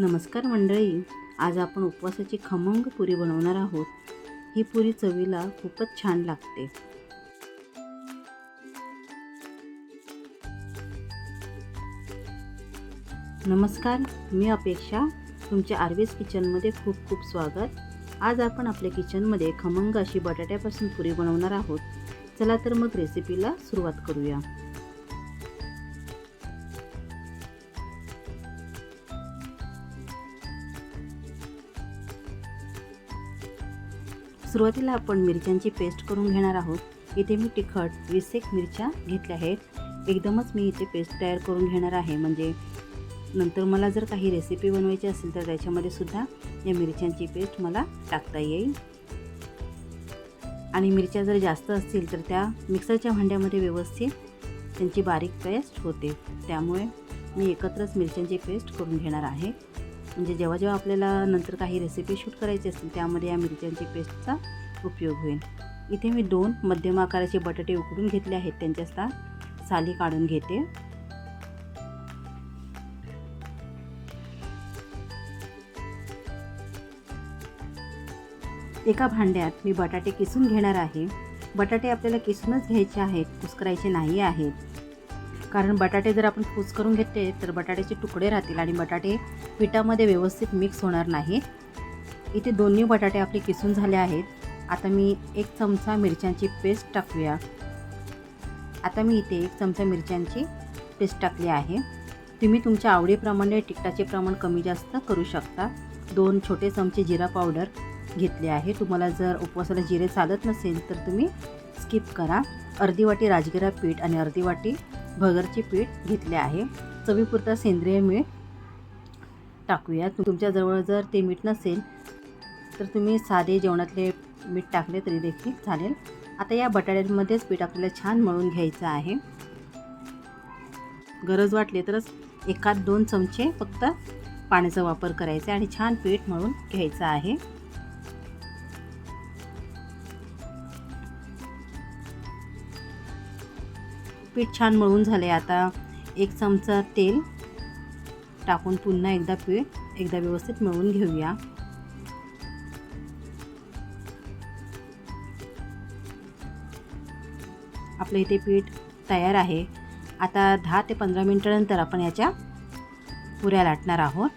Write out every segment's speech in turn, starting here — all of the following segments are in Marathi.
नमस्कार मंडळी आज आपण उपवासाची खमंग पुरी बनवणार आहोत. ही पुरी चवीला खूपच छान लागते. नमस्कार मी अपेक्षा तुमच्या आरवीज किचनमध्ये खूप खूप स्वागत. आज आपण आपल्या किचनमध्ये खमंग अशी बटाट्यापासून पुरी बनवणार आहोत. चला तर मग रेसिपीला सुरुवात करूया. सुरुवातीला आपण मिरच्यांची पेस्ट करून घेणार आहोत. इथे मी तिखट वीस एक मिरच्या घेतल्या आहेत. एकदमच मी इथे पेस्ट तयार करून घेणार आहे. म्हणजे नंतर मला जर काही रेसिपी बनवायची असेल तर त्याच्यामध्ये सुद्धा या मिरच्यांची पेस्ट मला टाकता येईल. आणि मिरच्या जर जास्त असतील तर त्या मिक्सरच्या भांड्यामध्ये व्यवस्थित त्यांची बारीक पेस्ट होते. त्यामुळे मी एकत्रच मिरच्यांची पेस्ट करून घेणार आहे. म्हणजे जेव्हा जेव्हा आपल्याला नंतर काही रेसिपी शूट करायची असतील त्यामध्ये या मिरच्यांची पेस्टचा उपयोग होईल. इथे मी दोन मध्यम आकाराचे बटाटे उकडून घेतले आहेत. त्यांच्या साली काढून घेते. एका भांड्यात मी बटाटे किसून घेणार आहे. बटाटे आपल्याला किसूनच घ्यायचे आहेत कुस्करायचे नाही आहेत. कारण बटाटे जर आपण कुस करून घेतले तर बटाट्याचे तुकडे राहतील आणि बटाटे पिठामध्ये व्यवस्थित मिक्स होणार नाही. इथे दोन्ही बटाटे आपले किसून झाले आहेत. आता मी एक चमचा मिरच्यांची पेस्ट टाकूया. आता मी इथे एक चमचा मिरच्यांची पेस्ट टाकली आहे. तुम्ही तुमच्या आवडीप्रमाणे तिखटाचे प्रमाण कमी जास्त करू शकता. दोन छोटे चमचे जिरा पावडर घेतले आहे. तुम्हाला जर उपवासाला जिरे चालत नसेल तर तुम्ही स्किप करा. अर्धी वाटी राजगिरा पीठ आणि अर्धी वाटी भगरचे पीठ घेतले आहे. चवीपुरता सेंद्रिय मीठ टाकूया. तुमच्याजवळ जर ते मीठ नसेल तर तुम्ही साधे जेवणातले मीठ टाकले तरी देखील चालेल. आता या बटाट्यांमध्येच पीठ आपल्याला छान मळून घ्यायचं आहे. गरज वाटली तरच एकात दोन चमचे फक्त पाण्याचा वापर करायचा आणि छान पीठ मळून घ्यायचं आहे. पीठ छान मळून झाले आता एक चमचा तेल टाकून पुन्हा एकदा पीठ एकदा व्यवस्थित मळून घेऊया. आपलं इथे पीठ तयार आहे. आता दहा ते पंधरा मिनटानंतर आपण याच्या पुऱ्या लाटणार आहोत.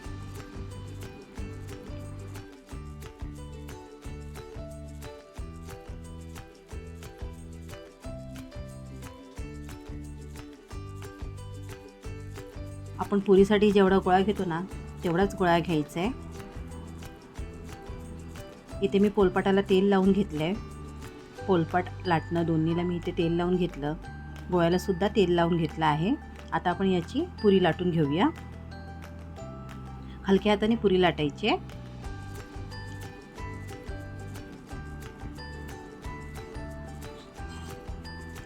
आपण पुरीसाठी जेवढा गोळा घेतो ना तेवढाच गोळा घ्यायचा आहे इथे मी पोलपाटाला तेल लावून घेतलं आहे पोलपाट लाटणं दोन्हीला मी इथे तेल लावून घेतलं. गोळ्यालासुद्धा तेल लावून घेतलं आहे. आता आपण याची पुरी लाटून घेऊया. हलक्या हाताने पुरी लाटायची आहे.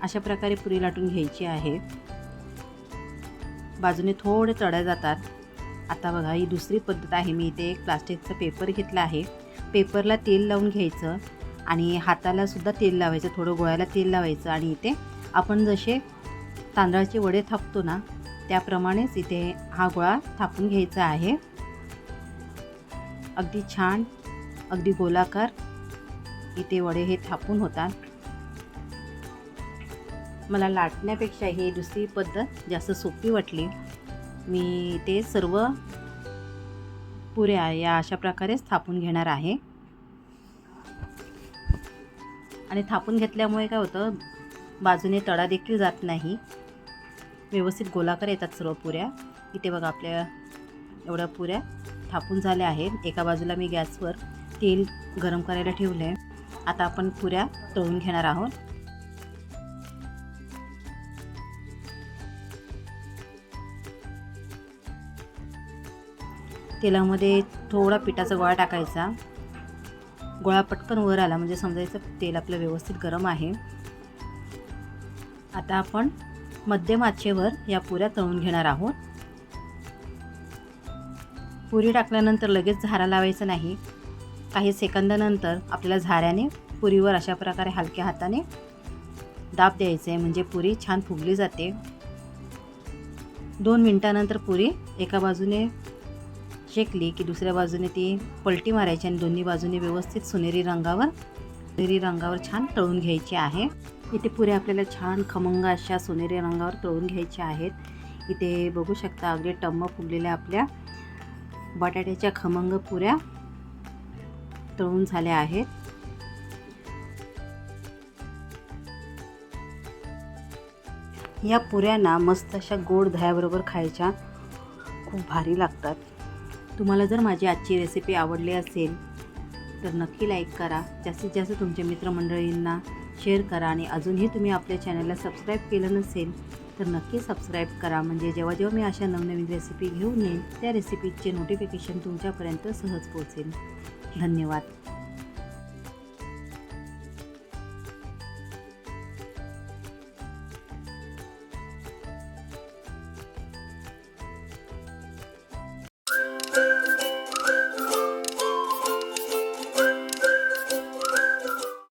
अशा प्रकारे पुरी लाटून घ्यायची आहे. बाजूने थोडे चढ्या जातात. आता बघा ही दुसरी पद्धत आहे. मी इथे एक प्लास्टिकचा पेपर घेतला आहे. पेपरला तेल लावून घ्यायचं आणि हाताला सुद्धा तेल लावायचं थोडं गोळ्याला तेल लावायचं आणि इथे आपण जसे तांदळाचे वडे थापतो ना त्याप्रमाणेच इथे हा गोळा थापून घ्यायचा आहे. अगदी छान अगदी गोलाकार इथे वडे हे थापून होतात. मला लाटण्यापेक्षा ही दुसरी पद्धत जास्त सोपी वाटली. मी ते सर्व पुऱ्या या अशा प्रकारेच थापून घेणार आहे. आणि थापून घेतल्यामुळे काय होतं बाजूने तडा देखील जात नाही. व्यवस्थित गोलाकार येतात सर्व पुऱ्या. इथे बघा आपल्या एवढ्या पुऱ्या थापून झाल्या आहेत. एका बाजूला मी गॅसवर तेल गरम करायला ठेवलं आहे आता आपण पुऱ्या तळून घेणार आहोत. तेलामध्ये थोडा पिठाचा गोळा टाकायचा. गोळा पटकन वर आला म्हणजे समजायचं तेल आपलं व्यवस्थित गरम आहे. आता आपण मध्यम आचेवर या पुऱ्या तळून घेणार आहोत. पुरी टाकल्यानंतर लगेच झारा लावायचा नाही. काही सेकंदानंतर आपल्याला झाऱ्याने पुरीवर अशा प्रकारे हलक्या हाताने दाब द्यायचे आहे म्हणजे पुरी छान फुगली जाते. दोन मिनटानंतर पुरी एका बाजूने शेकली की दुसऱ्या बाजूने ती पलटी मारायची आणि दोन्ही बाजूने व्यवस्थित सोनेरी रंगावर सोनेरी रंगावर छान तळून घ्यायची आहे. इथे पुऱ्या आपल्याला छान खमंग अशा सोनेरी रंगावर तळून घ्यायच्या आहेत. इथे बघू शकता अगदी टम्म फुगलेल्या आपल्या बटाट्याच्या खमंग पुऱ्या तळून झाल्या आहेत. या पुऱ्यांना मस्त अशा गोड दह्याबरोबर खायच्या खूप भारी लागतात. तुम्हाला जर माझी आजची रेसिपी आवडली असेल तर नक्की लाईक करा. जास्तीत जास्त तुमच्या मित्रमंडळींना शेअर करा आणि अजूनही तुम्ही आपल्या चॅनलला सबस्क्राईब केलं नसेल तर नक्की सबस्क्राईब करा. म्हणजे जेव्हा जेव्हा मी अशा नवनवीन रेसिपी घेऊन येईन त्या रेसिपीचे नोटिफिकेशन तुमच्यापर्यंत सहज पोहोचेल. धन्यवाद.